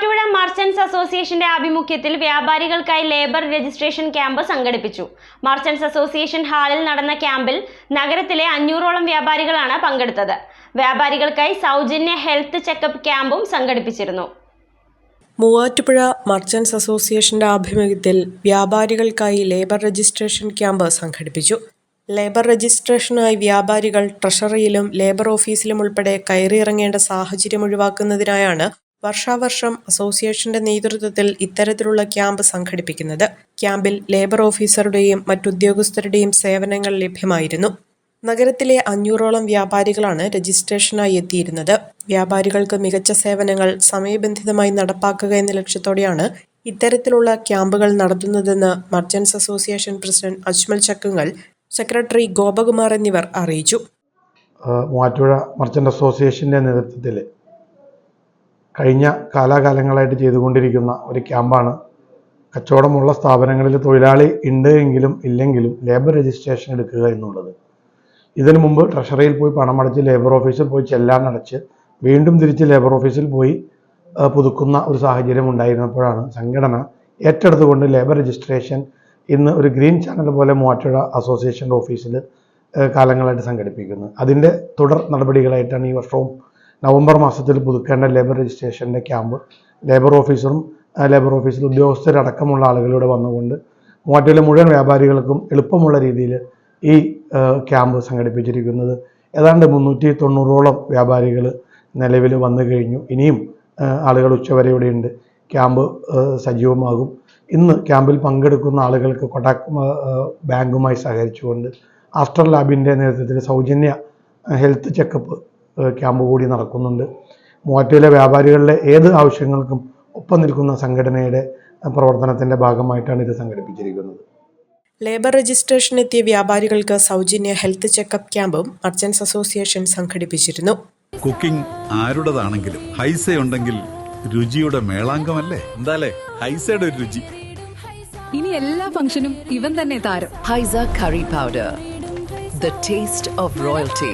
Muvattupuzha merchants അസോസിയേഷന്റെ ആഭിമുഖ്യത്തിൽ വ്യാപാരികൾക്കായി ലേബർ രജിസ്ട്രേഷൻ ക്യാമ്പ് സംഘടിപ്പിച്ചു. മർച്ചന്റ്സ് അസോസിയേഷൻ ഹാളിൽ നടന്ന ക്യാമ്പിൽ നഗരത്തിലെ അഞ്ഞൂറോളം വ്യാപാരികളാണ് പങ്കെടുത്തത്. വ്യാപാരികൾക്കായി സൗജന്യ ഹെൽത്ത് ചെക്കപ്പ് ക്യാമ്പും സംഘടിപ്പിച്ചിരുന്നു. മൂവാറ്റുപുഴ മർച്ചന്റ്സ് അസോസിയേഷന്റെ ആഭിമുഖ്യത്തിൽ വ്യാപാരികൾക്കായി ലേബർ രജിസ്ട്രേഷൻ ക്യാമ്പ് സംഘടിപ്പിച്ചു. ലേബർ രജിസ്ട്രേഷനായി വ്യാപാരികൾ ട്രഷറിയിലും ലേബർ ഓഫീസിലും ഉൾപ്പെടെ കയറിയിറങ്ങേണ്ട സാഹചര്യം ഒഴിവാക്കുന്നതിനായാണ് വർഷാവർഷം അസോസിയേഷന്റെ നേതൃത്വത്തിൽ ഇത്തരത്തിലുള്ള ക്യാമ്പ് സംഘടിപ്പിക്കുന്നത്. ക്യാമ്പിൽ ലേബർ ഓഫീസറുടെയും മറ്റുദ്യോഗസ്ഥരുടെയും സേവനങ്ങൾ ലഭ്യമായിരുന്നു. നഗരത്തിലെ അഞ്ഞൂറോളം വ്യാപാരികളാണ് രജിസ്ട്രേഷനായി എത്തിയിരുന്നത്. വ്യാപാരികൾക്ക് മികച്ച സേവനങ്ങൾ സമയബന്ധിതമായി നടപ്പാക്കുക എന്ന ലക്ഷ്യത്തോടെയാണ് ഇത്തരത്തിലുള്ള ക്യാമ്പുകൾ നടത്തുന്നതെന്ന് merchants association president Ajmal Chakkungal secretary Gopakumar എന്നിവർ അറിയിച്ചു. മാറ്റുഴ മൂവാറ്റുപുഴ മർച്ചന്റ് അസോസിയേഷന്റെ നേതൃത്വത്തിൽ കഴിഞ്ഞ കാലാകാലങ്ങളായിട്ട് ചെയ്തുകൊണ്ടിരിക്കുന്ന ഒരു ക്യാമ്പാണ്. കച്ചവടമുള്ള സ്ഥാപനങ്ങളിൽ തൊഴിലാളി ഉണ്ട് എങ്കിലും ഇല്ലെങ്കിലും ലേബർ രജിസ്ട്രേഷൻ എടുക്കുക എന്നുള്ളത്. ഇതിനു മുമ്പ് ട്രഷറിയിൽ പോയി പണമടച്ച് ലേബർ ഓഫീസിൽ പോയി ചെല്ലാൻ അടച്ച് വീണ്ടും തിരിച്ച് ലേബർ ഓഫീസിൽ പോയി പുതുക്കുന്ന ഒരു സാഹചര്യം ഉണ്ടായിരുന്നപ്പോഴാണ് സംഘടന ഏറ്റെടുത്തുകൊണ്ട് ലേബർ രജിസ്ട്രേഷൻ ഇന്ന് ഒരു ഗ്രീൻ ചാനൽ പോലെ മൂവാറ്റുഴ അസോസിയേഷന്റെ ഓഫീസിൽ കാലങ്ങളായിട്ട് സംഘടിപ്പിക്കുന്നത്. അതിന്റെ തുടർ നടപടികളായിട്ടാണ് ഈ വർഷവും നവംബർ മാസത്തിൽ പുതുക്കേണ്ട ലേബർ രജിസ്ട്രേഷന്റെ ക്യാമ്പ് ലേബർ ഓഫീസറും ലേബർ ഓഫീസിൽ ഉദ്യോഗസ്ഥരടക്കമുള്ള ആളുകളിവിടെ വന്നുകൊണ്ട് മൂവാറ്റിലെ മുഴുവൻ വ്യാപാരികൾക്കും എളുപ്പമുള്ള രീതിയിൽ ഈ ക്യാമ്പ് സംഘടിപ്പിച്ചിരിക്കുന്നത്. ഏതാണ്ട് മുന്നൂറ്റി തൊണ്ണൂറോളം വ്യാപാരികൾ നിലവിൽ വന്നു കഴിഞ്ഞു. ഇനിയും ആളുകൾ ഉച്ചവരെ ഇവിടെയുണ്ട് ക്യാമ്പ് സജീവമാകും. ഇന്ന് ക്യാമ്പിൽ പങ്കെടുക്കുന്ന ആളുകൾക്ക് കൊടാക് ബാങ്കുമായി സഹകരിച്ചുകൊണ്ട് ആസ്റ്റർ ലാബിന്റെ നേതൃത്വത്തിൽ സൗജന്യ ഹെൽത്ത് ചെക്കപ്പ് ക്യാമ്പ് കൂടി നടക്കുന്നുണ്ട്. മൂവാറ്റയിലെ വ്യാപാരികളുടെ ഏത് ആവശ്യങ്ങൾക്കും ഒപ്പം നിൽക്കുന്ന സംഘടനയുടെ പ്രവർത്തനത്തിന്റെ പ്രവർത്തനത്തിന്റെ ഭാഗമായിട്ടാണ് ഇത് സംഘടിപ്പിച്ചിരിക്കുന്നത്. ലേബർ രജിസ്ട്രേഷൻ എത്തിയ വ്യാപാരികൾക്ക് സൗജന്യ ഹെൽത്ത് ചെക്കപ്പ് ക്യാമ്പും മർച്ചൻസ് അസോസിയേഷൻ സംഘടിപ്പിച്ചിരുന്നു. കുക്കിംഗ് ആരുടേതാണെങ്കിലും ഹൈസ ഉണ്ടെങ്കിൽ രുചിയുടെ മേളാങ്കമല്ലേ എന്താലേ? ഹൈസയുടെ ഒരു രുചി. ഇനി എല്ലാ ഫംഗ്ഷനും ഇവൻ തന്നെ താരം. Haisa curry powder the taste of royalty.